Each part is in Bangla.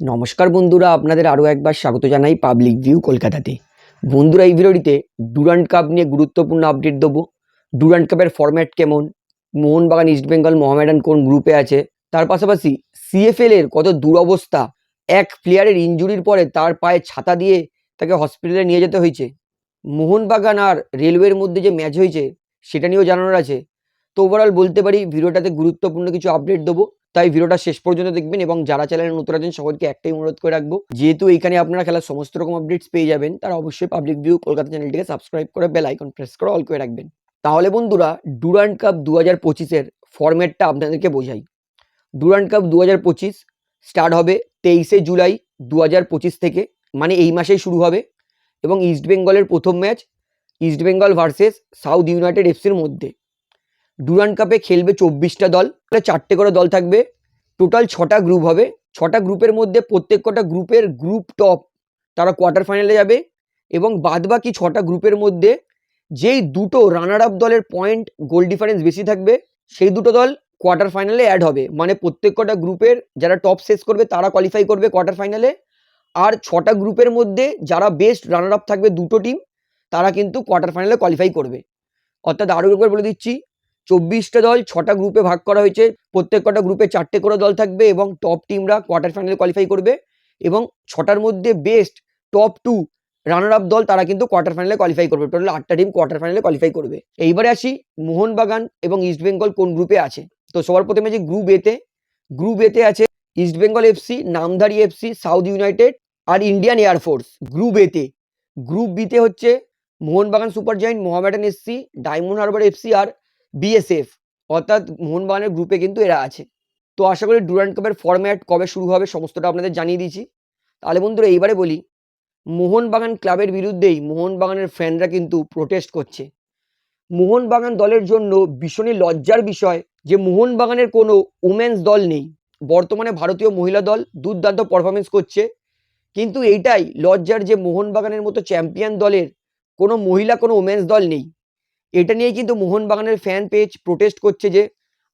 নমস্কার বন্ধুরা, আপনাদের আরও একবার স্বাগত জানাই পাবলিক ভিউ কলকাতাতে। বন্ধুরা, এই ভিডিওটিতে ডুরান্ট কাপ নিয়ে গুরুত্বপূর্ণ আপডেট দেবো। ডুরান্ট কাপের ফরম্যাট কেমন? মোহনবাগান ইস্টবেঙ্গল মোহামেডান কোন গ্রুপে আছে? তার পাশাপাশি সিএফএল এর কত দুরবস্থা, এক প্লেয়ারের ইঞ্জুরির পরে তার পায়ে ছাতা দিয়ে তাকে হসপিটালে নিয়ে যেতে হয়েছে। মোহনবাগান আর রেলওয়ের মধ্যে যে ম্যাচ হয়েছে, সেটা নিয়েও জানানোর আছে। তো ওভারঅল বলতে পারি ভিডিওটাতে গুরুত্বপূর্ণ কিছু আপডেট দেবো। তাই ভিডিওটা শেষ পর্যন্ত দেখবেন এবং যারা চ্যানেলে নতুন আছেন সকলকে একটাই অনুরোধ করে রাখব, যেহেতু এখানে আপনারা খেলার সমস্ত রকম আপডেটস পেয়ে যাবেন, তারা অবশ্যই পাবলিক ভিউ কলকাতা চ্যানেলটিকে সাবস্ক্রাইব করে বেল আইকন প্রেস করে অল করে রাখবেন। তাহলে বন্ধুরা ডুরান্ট কাপ দু হাজার পঁচিশের ফরম্যাটটা আপনাদেরকে বোঝাই। ডুরান্ট কাপ দু হাজার পঁচিশ স্টার্ট হবে তেইশে জুলাই দু হাজার পঁচিশ থেকে মানে এই মাসেই শুরু হবে। এবং ইস্টবেঙ্গলের প্রথম match East Bengal versus South United এফসির মধ্যে। ডুরান্ট কাপে খেলবে চব্বিশটা দল চারটে করে দল থাকবে। টোটাল ছটা গ্রুপ হবে। ছটা গ্রুপের মধ্যে প্রত্যেক কটা গ্রুপের গ্রুপ টপ তারা কোয়ার্টার ফাইনালে যাবে এবং বাদবাকি ছটা গ্রুপের মধ্যে যেই দুটো রানার আপ দলের পয়েন্ট গোল ডিফারেন্স বেশি থাকবে, সেই দুটো দল কোয়ার্টার ফাইনালে অ্যাড হবে। মানে প্রত্যেক কটা গ্রুপের যারা টপ শেষ করবে, তারা কোয়ালিফাই করবে কোয়ার্টার ফাইনালে আর ছটা গ্রুপের মধ্যে যারা বেস্ট রানার আপ থাকবে দুটো টিম তারা কিন্তু কোয়ার্টার ফাইনালে কোয়ালিফাই করবে। অর্থাৎ আরও একবার বলে দিচ্ছি চব্বিশটা দল, ছটা গ্রুপে ভাগ করা হয়েছে। প্রত্যেক কটা গ্রুপে চারটে করে দল থাকবে এবং টপ টিমরা কোয়ার্টার ফাইনালে কোয়ালিফাই করবে এবং ছটার মধ্যে best top two runner up দল তারা কিন্তু কোয়ার্টার ফাইনালে কোয়ালিফাই করবে। টোটাল আটটা টিম কোয়ার্টার ফাইনালে কোয়ালিফাই করবে। এইবারে আসি মোহনবাগান এবং ইস্টবেঙ্গল কোন গ্রুপে আছে? তো সবার প্রথমে যে গ্রুপ এতে গ্রুপ এতে আছে East Bengal FC Namdhari FC South United আর ইন্ডিয়ান এয়ারফোর্স গ্রুপ এতে গ্রুপ বিতে হচ্ছে Mohun Bagan Super Giant Mohammedan FC Diamond Harbour FC আর বিএসএফ অর্থাৎ মোহনবাগানের গ্রুপে কিন্তু এরা আছে। তো আশা করি ডুরান্ট কাপের ফরম্যাট কবে শুরু হবে সমস্তটা আপনাদের জানিয়ে দিয়েছি। তাহলে বন্ধুরা, এইবারে বলি, মোহনবাগান ক্লাবের বিরুদ্ধেই মোহনবাগানের ফ্যানরা কিন্তু প্রোটেস্ট করছে। মোহনবাগান দলের জন্য ভীষণই লজ্জার বিষয় যে মোহনবাগানের কোনো উমেন্স দল নেই। বর্তমানে ভারতীয় মহিলা দল দুর্দান্ত পারফরমেন্স করছে। কিন্তু এইটাই লজ্জার যে মোহনবাগানের মতো চ্যাম্পিয়ন দলের কোনো মহিলা, কোনো উমেন্স দল নেই। এটা নিয়ে কিন্তু মোহনবাগানের ফ্যান পেজ প্রোটেস্ট করছে যে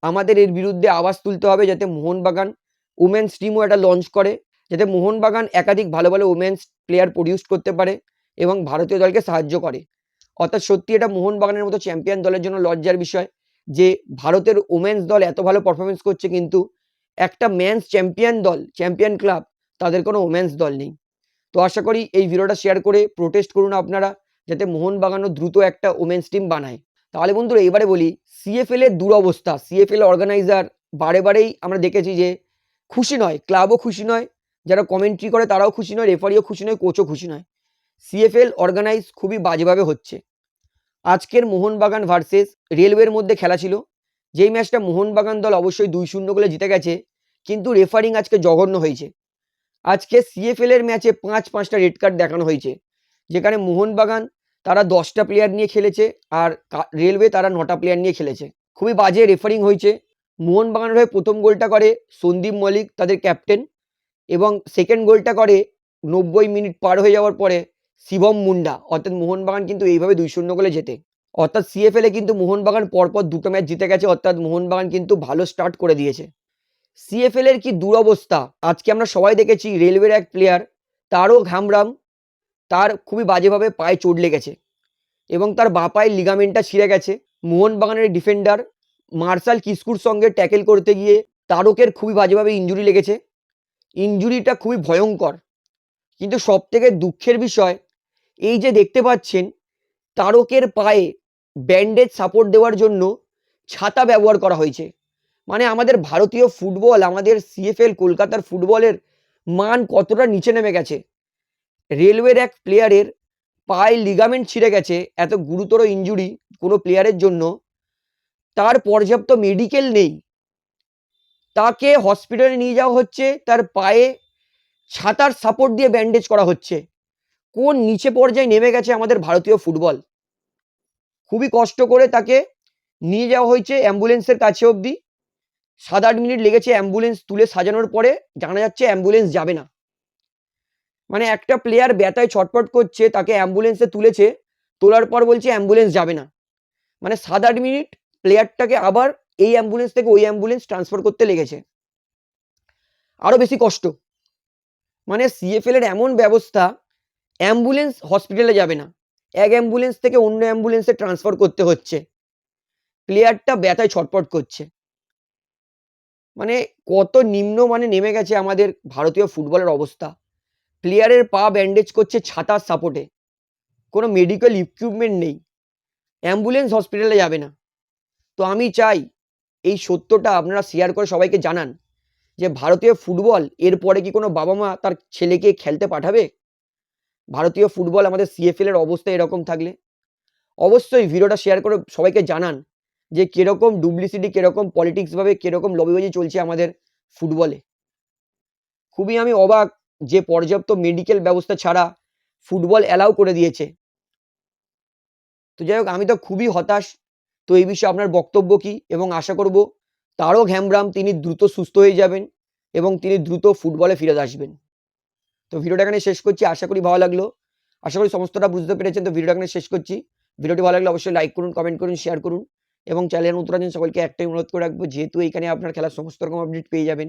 আমাদের এর বিরুদ্ধে আওয়াজ তুলতে হবে যাতে মোহনবাগান উমেন্স টিমও এটা লঞ্চ করে, যাতে মোহনবাগান একাধিক ভালো ভালো উমেন্স প্লেয়ার প্রডিউস করতে পারে এবং ভারতীয় দলকে সাহায্য করে। অর্থাৎ সত্যি এটা মোহনবাগানের মতো চ্যাম্পিয়ন দলের জন্য লজ্জার বিষয় যে ভারতের উমেন্স দল এত ভালো পারফরমেন্স করছে কিন্তু একটা ম্যানস চ্যাম্পিয়ন দল চ্যাম্পিয়ন ক্লাব তাদের কোনো ওমেন্স দল নেই। তো আশা করি এই ভিডিওটা শেয়ার করে প্রোটেস্ট করুন আপনারা। যাতে মোহনবাগানও দ্রুত একটা ওমেন্স টিম বানায়। তাহলে বন্ধুরা, এবারে বলি সিএফএল এর দুরবস্থা। সিএফএল অর্গানাইজার বারে বারেই আমরা দেখেছি যে খুশি নয় ক্লাবও খুশি নয়, যারা কমেন্ট্রি করে তারাও খুশি নয় রেফারিও খুশি নয় কোচও খুশি নয়। সিএফএল অর্গানাইজ খুবই বাজেভাবে হচ্ছে। আজকের মোহনবাগান ভার্সেস রেলওয়ের মধ্যে খেলা ছিল। যেই ম্যাচটা মোহনবাগান দল অবশ্যই দুই শূন্য গোলে জিতে গেছে, কিন্তু রেফারিং আজকে জঘন্য হয়েছে। আজকে সিএফএল এর ম্যাচে পাঁচ পাঁচটা রেড কার্ড দেখানো হয়েছে, যেখানে মোহনবাগান তারা দশটা প্লেয়ার নিয়ে খেলেছে আর রেলওয়ে তারা নটা প্লেয়ার নিয়ে খেলেছে। খুবই বাজে রেফারিং হয়েছে। মোহনবাগানের হয়ে প্রথম গোলটা করে সন্দীপ মল্লিক, তাদের ক্যাপ্টেন এবং সেকেন্ড গোলটা করে নব্বই মিনিট পার হয়ে যাওয়ার পরে শিবম মুন্ডা। অর্থাৎ মোহনবাগান কিন্তু এইভাবে দুই শূন্য গোলে জেতে। অর্থাৎ সিএফএলে কিন্তু মোহনবাগান পরপর দুটো ম্যাচ জিতে গেছে, অর্থাৎ মোহনবাগান কিন্তু ভালো স্টার্ট করে দিয়েছে। সিএফএল এর কি দুরবস্থা? আজকে আমরা সবাই দেখেছি রেলওয়ের এক প্লেয়ার তারও ঘামরাম তার খুবই বাজেভাবে পায়ে চোট লেগেছে এবং তার বা পায়ের লিগামেন্টটা ছিঁড়ে গেছে। মোহনবাগানের ডিফেন্ডার মার্শাল কিস্কুর সঙ্গে ট্যাকেল করতে গিয়ে তারকের খুবই বাজেভাবে ইঞ্জুরি লেগেছে। ইঞ্জুরিটা খুবই ভয়ঙ্কর। কিন্তু সব থেকে দুঃখের বিষয়, এই যে দেখতে পাচ্ছেন, তারকের পায়ে ব্যান্ডেজ সাপোর্ট দেওয়ার জন্য ছাতা ব্যবহার করা হয়েছে। মানে আমাদের ভারতীয় ফুটবল, আমাদের সিএফএল কলকাতার ফুটবলের মান কতটা নিচে নেমে গেছে। রেলওয়ের এক প্লেয়ারের পায়ে লিগামেন্ট ছিঁড়ে গেছে, এত গুরুতর ইনজুরি কোনো প্লেয়ারের জন্য। তার পর্যাপ্ত মেডিকেল নেই। তাকে হসপিটালে নিয়ে যাওয়া হচ্ছে, তার পায়ে ছাতার সাপোর্ট দিয়ে ব্যান্ডেজ করা হচ্ছে। কোন নিচে পর্যায়ে নেমে গেছে আমাদের ভারতীয় ফুটবল খুবই কষ্ট করে তাকে নিয়ে যাওয়া হয়েছে অ্যাম্বুলেন্সের কাছে অবধি। সাত আট মিনিট লেগেছে অ্যাম্বুলেন্স তুলে সাজানোর পরে, জানা যাচ্ছে অ্যাম্বুলেন্স যাবে না। মানে একটা প্লেয়ার ব্যথায় ছটফট করছে, তাকে অ্যাম্বুলেন্সে তুলেছে, তোলার পর বলছে অ্যাম্বুলেন্স যাবে না। মানে সাত আট মিনিট প্লেয়ারটাকে আবার এই অ্যাম্বুলেন্স থেকে ওই অ্যাম্বুলেন্স ট্রান্সফার করতে লেগেছে। আরও বেশি কষ্ট। মানে সিএফএল এর এমন ব্যবস্থা অ্যাম্বুলেন্স হসপিটালে যাবে না। এক অ্যাম্বুলেন্স থেকে অন্য অ্যাম্বুলেন্সে ট্রান্সফার করতে হচ্ছে। প্লেয়ারটা ব্যথায় ছটপট করছে। মানে কত নিম্ন মানে নেমে গেছে আমাদের ভারতীয় ফুটবলের অবস্থা। প্লেয়ারের পা ব্যান্ডেজ করছে ছাতার সাপোর্টে কোনো মেডিকেল ইকুইপমেন্ট নেই। অ্যাম্বুলেন্স হসপিটালে যাবে না। তো আমি চাই এই সত্যটা আপনারা শেয়ার করে সবাইকে জানান যে ভারতীয় ফুটবল এরপরে কি কোনো বাবা মা তার ছেলেকে খেলতে পাঠাবে? ভারতীয় ফুটবল আমাদের সিএফএল এর অবস্থা এরকম থাকলে। অবশ্যই ভিডিওটা শেয়ার করে সবাইকে জানান যে কীরকম ডুপ্লিসিটি কীরকম পলিটিক্স ভাবে, কীরকম লবিবাজি চলছে আমাদের ফুটবলে খুবই আমি অবাক যে পর্যাপ্ত মেডিকেল ব্যবস্থা ছাড়া ফুটবল অ্যালাউ করে দিয়েছে। তো যাই হোক, আমি তো খুবই হতাশ। তো এই বিষয়ে আপনার বক্তব্য কি? এবং আশা করব তারও হ্যামব্রাম তিনি দ্রুত সুস্থ হয়ে যাবেন এবং তিনি দ্রুত ফুটবলে ফিরে আসবেন। তো ভিডিওটা এখানে শেষ করছি। আশা করি ভালো লাগল। আশা করি সমস্তটা বুঝতে পেরেছেন। তো ভিডিওটা এখানে শেষ করছি। ভিডিওটি ভালো লাগলে অবশ্যই লাইক করুন কমেন্ট করুন শেয়ার করুন এবং চ্যানেল নতুন সকলকে একটাই অনুরোধ করে রাখব, যেহেতু এখানে আপনার খেলার সমস্ত রকম আপডেট পেয়ে যাবেন।